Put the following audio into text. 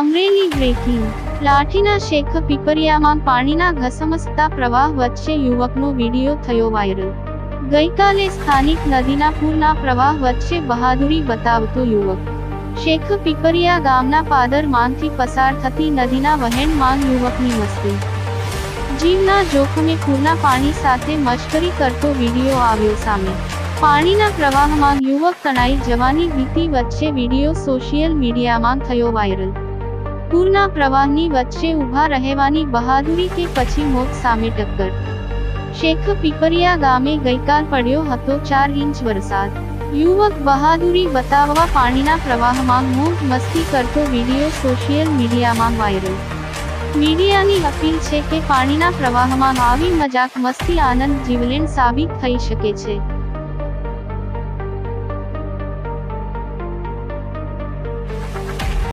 Breaking લાઠીના શેખ પીપરિયામાં પાણીના ઘસમસતા પ્રવાહ વચ્ચે યુવકનો વીડિયો થયો વાયરલ. ગઈકાલે સ્થાનિક નદીના પૂરના પ્રવાહ વચ્ચે બહાદુરી બતાવતો યુવક. શેખ પીપરિયા ગામના પાદરમાંથી પસાર થતી નદીના વહેણમાં યુવકની મસ્તી. જીવના જોખમે પૂરના પાણી સાથે મશ્કરી કરતો વીડિયો આવ્યો સામે. પાણીના પ્રવાહમાં યુવક તણાઈ જવાની ભીતિ વચ્ચે વીડિયો સોશિયલ મીડિયામાં થયો વાયરલ. પૂરના પ્રવાહની વચ્ચે ઊભા રહેવાની બહાદુરી કે પછી મોત સામે ટક્કર. શેખ પીપરિયા ગામે ગઈકાલ પડ્યો હતો ચાર ઇંચ વરસાદ. યુવક બહાદુરી બતાવવા પાણીના પ્રવાહમાં મોજ મસ્તી કરતો વીડિયો સોશિયલ મીડિયામાં વાયરલ. મીડિયાની અપીલ છે કે પાણીના પ્રવાહમાં આવી મજાક મસ્તી આનંદ જીવલેણ સાબિત થઈ શકે છે.